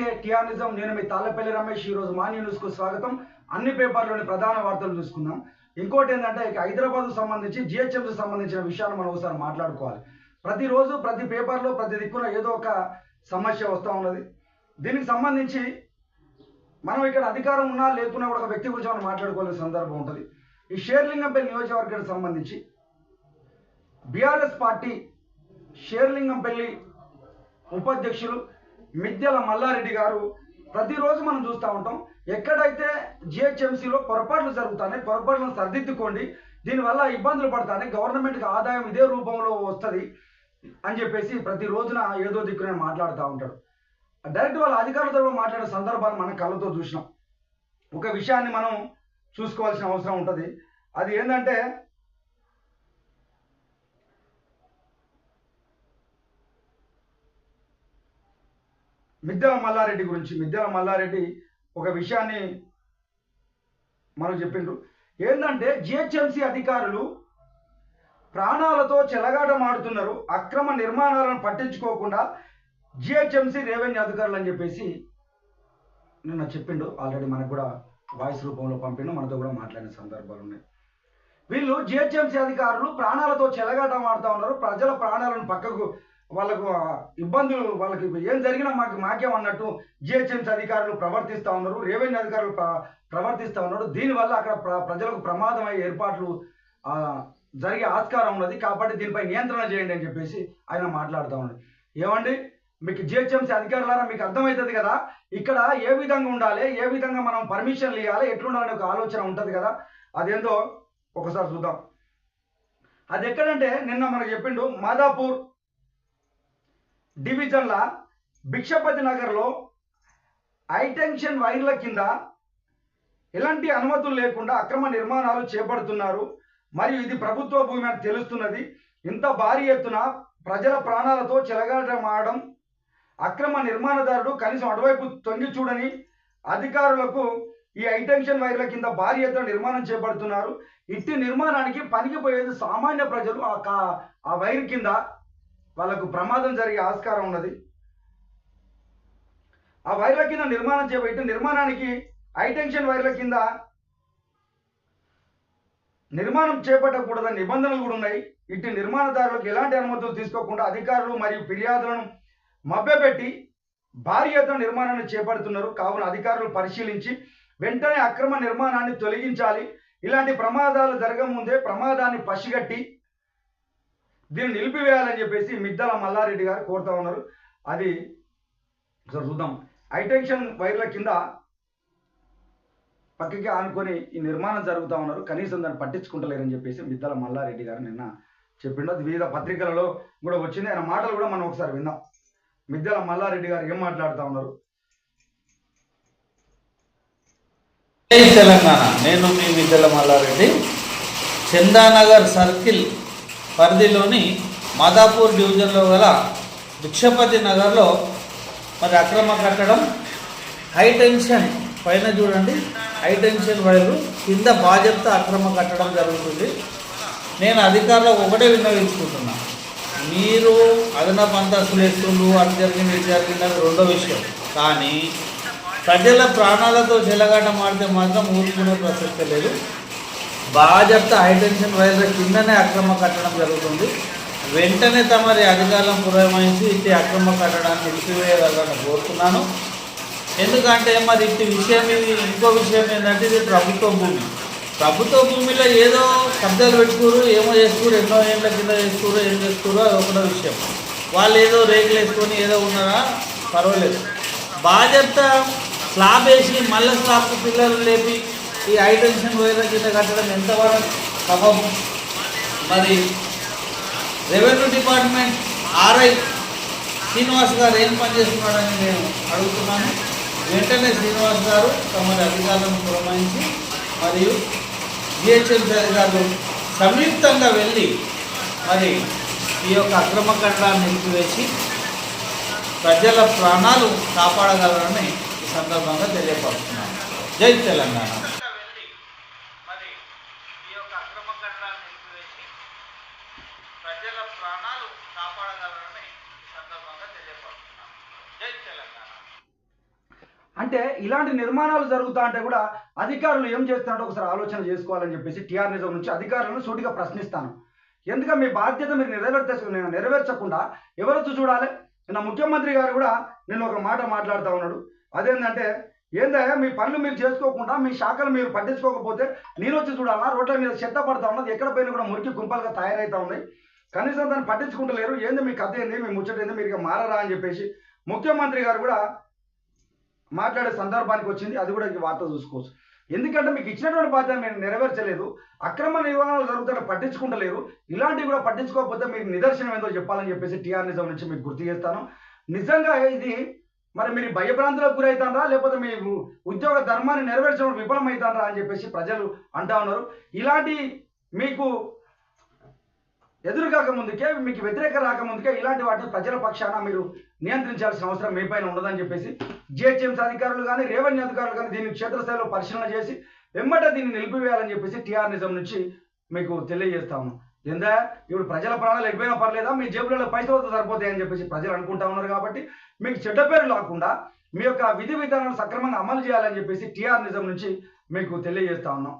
నమస్తే టియానిజం నేను మీ తాళ్ళపల్లి రమేష్ ఈరోజు మా న్యూస్కు స్వాగతం. అన్ని పేపర్లోని ప్రధాన వార్తలు చూసుకుందాం. ఇంకోటి ఏంటంటే ఇక హైదరాబాద్కు సంబంధించి జిహెచ్ఎంసీ సంబంధించిన విషయాలు మనం ఒకసారి మాట్లాడుకోవాలి. ప్రతిరోజు ప్రతి పేపర్లో ప్రతి దిక్కున ఏదో ఒక సమస్య వస్తూ ఉన్నది. దీనికి సంబంధించి మనం ఇక్కడ అధికారం ఉన్నా లేకున్నా కూడా ఒక వ్యక్తి గురించి మనం మాట్లాడుకోవాల్సిన సందర్భం ఉంటుంది. ఈ షేర్లింగంపల్లి నియోజకవర్గానికి సంబంధించి బీఆర్ఎస్ పార్టీ షేర్లింగంపల్లి ఉపాధ్యక్షులు మిద్దెల మల్లారెడ్డి గారు ప్రతిరోజు మనం చూస్తూ ఉంటాం. ఎక్కడైతే జిహెచ్ఎంసీలో పొరపాట్లు జరుగుతున్నాయి పొరపాట్లను సరిదిద్దుకోండి. దీనివల్ల ఇబ్బందులు పడతాయి గవర్నమెంట్కి ఆదాయం ఇదే రూపంలో వస్తుంది అని చెప్పేసి ప్రతి రోజున ఏదో దిక్కునే మాట్లాడుతూ ఉంటాడు. డైరెక్ట్ వాళ్ళ అధికారులతో కూడా మాట్లాడే సందర్భాలు మనం కళ్ళతో చూసినాం. ఒక విషయాన్ని మనం చూసుకోవాల్సిన అవసరం ఉంటుంది. అది ఏంటంటే మిద్దెల మల్లారెడ్డి గురించి. మిద్దెల మల్లారెడ్డి ఒక విషయాన్ని మనం చెప్పిండ్రు ఏంటంటే జిహెచ్ఎంసీ అధికారులు ప్రాణాలతో చెలగాటమాడుతున్నారు అక్రమ నిర్మాణాలను పట్టించుకోకుండా జిహెచ్ఎంసీ రెవెన్యూ అధికారులు అని చెప్పేసి నిన్న చెప్పిండు. ఆల్రెడీ మనకు కూడా వాయిస్ రూపంలో పంపిండు. మనతో కూడా మాట్లాడిన సందర్భాలు ఉన్నాయి. వీళ్ళు జిహెచ్ఎంసీ అధికారులు ప్రాణాలతో చెలగాటం ఆడుతూ ఉన్నారు. ప్రజల ప్రాణాలను పక్కకు వాళ్ళకు ఇబ్బందులు వాళ్ళకి ఏం జరిగినా మాకు మాకేం అన్నట్టు జిహెచ్ఎంసీ అధికారులు ప్రవర్తిస్తూ ఉన్నారు రెవెన్యూ అధికారులు ప్రవర్తిస్తూ ఉన్నారు. దీనివల్ల అక్కడ ప్ర- ప్రజలకు ప్రమాదం అయ్యే ఏర్పాట్లు జరిగే ఆస్కారం ఉన్నది. కాబట్టి దీనిపై నియంత్రణ చేయండి అని చెప్పేసి ఆయన మాట్లాడుతూ ఉన్నది ఏమండి? మీకు జిహెచ్ఎంసీ అధికారులారా మీకు అర్థమవుతుంది కదా? ఇక్కడ ఏ విధంగా ఉండాలి? ఏ విధంగా మనం పర్మిషన్లు ఇవ్వాలి ఎట్లుండాలనే ఒక ఆలోచన ఉంటుంది కదా? అదేందో ఒకసారి చూద్దాం. అది ఎక్కడంటే నిన్న మనకు చెప్పిండు మాదాపూర్ డివిజన్ల భిక్షపతి నగర్లో హైటెన్షన్ వైర్ల కింద ఎలాంటి అనుమతులు లేకుండా అక్రమ నిర్మాణాలు చేపడుతున్నారు. మరియు ఇది ప్రభుత్వ భూమి అని తెలుస్తున్నది. ఇంత భారీ ఎత్తున ప్రజల ప్రాణాలతో చెలగాటమాడడం అక్రమ నిర్మాణదారుడు కనీసం అటువైపు తొంగి చూడని అధికారులకు ఈ హైటెన్షన్ వైర్ల కింద భారీ ఎత్తున నిర్మాణం చేపడుతున్నారు. ఇట్టి నిర్మాణానికి పనికిపోయేది సామాన్య ప్రజలు ఆ కా- ఆ వైర్ కింద. వాళ్ళకు ప్రమాదం జరిగే ఆస్కారం ఉన్నది. ఆ వైర్ల కింద నిర్మాణం చేపట్టి నిర్మాణానికి హైటెన్షన్ వైర్ల కింద నిర్మాణం చేపట్టకూడదని నిబంధనలు కూడా ఉన్నాయి. ఇటు నిర్మాణదారులకు ఎలాంటి అనుమతులు తీసుకోకుండా అధికారులు మరియు ఫిర్యాదులను మభ్యపెట్టి భారీ ఎత్తున నిర్మాణాన్ని చేపడుతున్నారు. కావున అధికారులు పరిశీలించి వెంటనే అక్రమ నిర్మాణాన్ని తొలగించాలి. ఇలాంటి ప్రమాదాలు జరగముందే ప్రమాదాన్ని పసిగట్టి దీన్ని నిలిపివేయాలని చెప్పేసి మిద్దల మల్లారెడ్డి గారు కోరుతా ఉన్నారు. అది ఒకసారి చూద్దాం. హైటెన్షన్ వైర్ల కింద పక్కకి ఆనుకొని ఈ నిర్మాణం జరుగుతూ ఉన్నారు. కనీసం దాన్ని పట్టించుకుంటలేరని చెప్పేసి మిద్దల మల్లారెడ్డి గారు నిన్న చెప్పిండు. అది వివిధ పత్రికలలో కూడా వచ్చింది. ఆయన మాటలు కూడా మనం ఒకసారి విందాం. మిద్దెల మల్లారెడ్డి గారు ఏం మాట్లాడుతూ ఉన్నారు? తెలంగాణ. నేను మీ మిద్దెల మల్లారెడ్డి. చందానగర్ సర్కిల్ పరిధిలోని మాదాపూర్ డివిజన్లో గల భిక్షపతి నగర్లో మరి అక్రమ కట్టడం హై టెన్షన్ పైన చూడండి హై టెన్షన్ వైర్లు కింద బాధ్యత అక్రమ కట్టడం జరుగుతుంది. నేను అధికారులకు ఒకటే విన్నవించుకుంటున్నా. మీరు అదనపు అంతస్తులు వేస్తుండ్రు అది జరిగింది ఇది జరిగింది అది రెండో విషయం. కానీ ప్రజల ప్రాణాలతో చెలగాట మాడితే మాత్రం ఊరుకునే ప్రసక్తి లేదు. బాధ్యత హైటెన్షన్ వైర్ల కిందనే అక్రమ కట్టడం జరుగుతుంది. వెంటనే తమరి అధికారం పురమాయించి ఇట్టి అక్రమ కట్టడాన్ని నిలిపివేయాలని కోరుతున్నాను. ఎందుకంటే మరి ఇట్టి విషయం ఇది ఇంకో విషయం ఏంటంటే ఇది ప్రభుత్వ భూమి. ప్రభుత్వ భూమిలో ఏదో కబ్జాలు పెట్టుకోరు ఏమో చేసుకోరు ఎన్నో ఏళ్ళ కింద చేసుకోరు ఏం చేసుకోరు అది ఒకటో విషయం. వాళ్ళు ఏదో రేకులు వేసుకొని ఏదో ఉన్నారా? పర్వాలేదు. బాధ్యత స్లాబ్ వేసి మళ్ళీ స్లాబ్ పిల్లలు లేపి ఈ హైటెన్షన్ వైర్ల కింద కట్టడం ఎంతవరకు పాపం మరి రెవెన్యూ డిపార్ట్మెంట్ ఆర్ఐ శ్రీనివాస్ గారు ఏం పనిచేస్తున్నాడని నేను అడుగుతున్నాను. వెంటనే శ్రీనివాస్ గారు తమరి అధికారులను పురమాయించి మరియు జిహెచ్ఎంసీ అధికారులు సంయుక్తంగా వెళ్ళి మరి ఈ యొక్క అక్రమ కట్టడాన్ని నిలిపివేసి ప్రజల ప్రాణాలు కాపాడగలరని ఈ సందర్భంగా తెలియపరుస్తున్నాను. జై తెలంగాణ మరి ఈ యొక్క అక్రమ కట్టడాన్ని నిలిపివేసి ప్రజల ప్రాణాలు కాపాడగలరని ఈ సందర్భంగా తెలియపరుస్తున్నాను జై తెలంగాణ అంటే ఇలాంటి నిర్మాణాలు జరుగుతా అంటే కూడా అధికారులు ఏం చేస్తున్నారో ఒకసారి ఆలోచన చేసుకోవాలని చెప్పేసి టీఆర్ నిజం నుంచి అధికారులను సూటిగా ప్రశ్నిస్తాను. ఎందుకంటే మీ బాధ్యత మీరు నెరవేర్చ నెరవేర్చకుండా ఎవరొచ్చు చూడాలి? నిన్న ముఖ్యమంత్రి గారు కూడా నేను ఒక మాట మాట్లాడుతూ ఉన్నాడు. అదేంటంటే ఏందయ్యా మీ పనులు మీరు చేసుకోకుండా మీ శాఖలు మీరు పట్టించుకోకపోతే నేను వచ్చి చూడాలా రోడ్ల మీద చెత్త పడతా ఉన్నది ఎక్కడ పోయినా కూడా మురికి గుంపలుగా తయారవుతా ఉన్నాయి కనీసం దాన్ని పట్టించుకుంటలేరు. ఏంది మీ కథ ఏంది? మీ ముచ్చట ఏంది? మీరు ఇక మారరా అని చెప్పేసి ముఖ్యమంత్రి గారు కూడా మాట్లాడే సందర్భానికి వచ్చింది అది కూడా ఈ వార్త చూసుకోవచ్చు. ఎందుకంటే మీకు ఇచ్చినటువంటి బాధ్యత మీరు నెరవేర్చలేదు అక్రమ నిర్వహణలు జరుగుతున్న పట్టించుకుంటలేరు ఇలాంటివి కూడా పట్టించుకోకపోతే మీకు నిదర్శనం ఏందో చెప్పాలని చెప్పేసి టీఆర్ నిజం నుంచి మీకు గుర్తు చేస్తాను. నిజంగా ఇది మరి మీరు భయభ్రాంతులకు గురవుతారా లేకపోతే మీ ఉద్యోగ ధర్మాన్ని నెరవేర్చడం విఫలమవుతారా అని చెప్పేసి ప్రజలు అంటా ఉన్నారు. ఇలాంటి మీకు ఎదురు కాకముందుకే మీకు వ్యతిరేక రాకముందుకే ఇలాంటి వాటిని ప్రజల పక్షాన మీరు నియంత్రించాల్సిన అవసరం మీ పైన ఉండదని చెప్పేసి జిహెచ్ఎంసీ అధికారులు కానీ రెవెన్యూ అధికారులు కానీ దీన్ని క్షేత్రస్థాయిలో పరిశీలన చేసి వెంబట దీన్ని నిలిపివేయాలని చెప్పేసి టీఆర్ నిజం నుంచి మీకు తెలియజేస్తా ఉన్నాం. ఎందా ఇప్పుడు ప్రజల ప్రాణాలు ఎగిపోయినా పర్లేదా? మీ జేబులలో పైసలతో సరిపోతాయని చెప్పేసి ప్రజలు అనుకుంటా ఉన్నారు కాబట్టి మీకు చెడ్డ పేరు లేకుండా మీ యొక్క విధి విధానాలు సక్రమంగా అమలు చేయాలని చెప్పేసి టీఆర్ నిజం నుంచి మీకు తెలియజేస్తా ఉన్నాం.